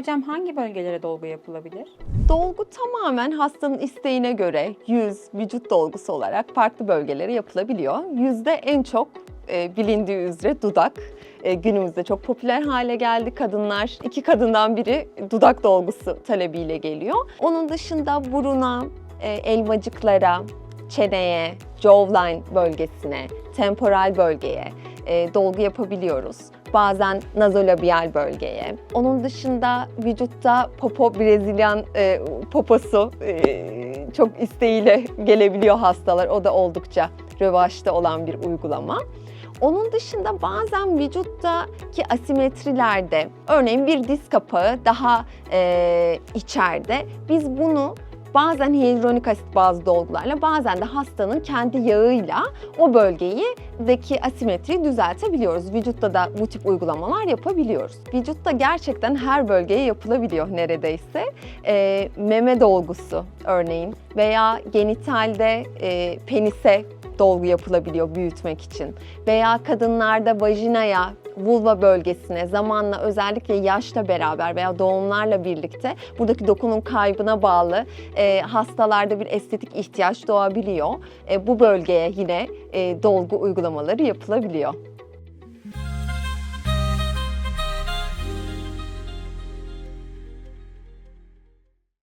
Hocam hangi bölgelere dolgu yapılabilir? Dolgu tamamen hastanın isteğine göre yüz, vücut dolgusu olarak farklı bölgelere yapılabiliyor. Yüzde en çok e, bilindiği üzere dudak. E, günümüzde çok popüler hale geldi. Kadınlar, iki kadından biri dudak dolgusu talebiyle geliyor. Onun dışında buruna, e, elmacıklara, çeneye, jawline bölgesine, temporal bölgeye e, dolgu yapabiliyoruz. Bazen nazolabiyal bölgeye. Onun dışında vücutta popo Brezilyan e, poposu e, çok isteğiyle gelebiliyor hastalar. O da oldukça rövaşta olan bir uygulama. Onun dışında bazen vücuttaki asimetrilerde, örneğin bir diz kapağı daha e, içeride, biz bunu bazen hyaluronik asit bazlı dolgularla, bazen de hastanın kendi yağıyla o bölgeyi deki asimetriyi düzeltebiliyoruz. Vücutta da bu tip uygulamalar yapabiliyoruz. Vücutta gerçekten her bölgeye yapılabiliyor neredeyse. E, meme dolgusu örneğin veya genitalde e, penise dolgu yapılabiliyor büyütmek için. Veya kadınlarda vajinaya, vulva bölgesine zamanla özellikle yaşla beraber veya doğumlarla birlikte buradaki dokunun kaybına bağlı e, hastalarda bir estetik ihtiyaç doğabiliyor. E, bu bölgeye yine e, dolgu uygulamaları yapılabiliyor.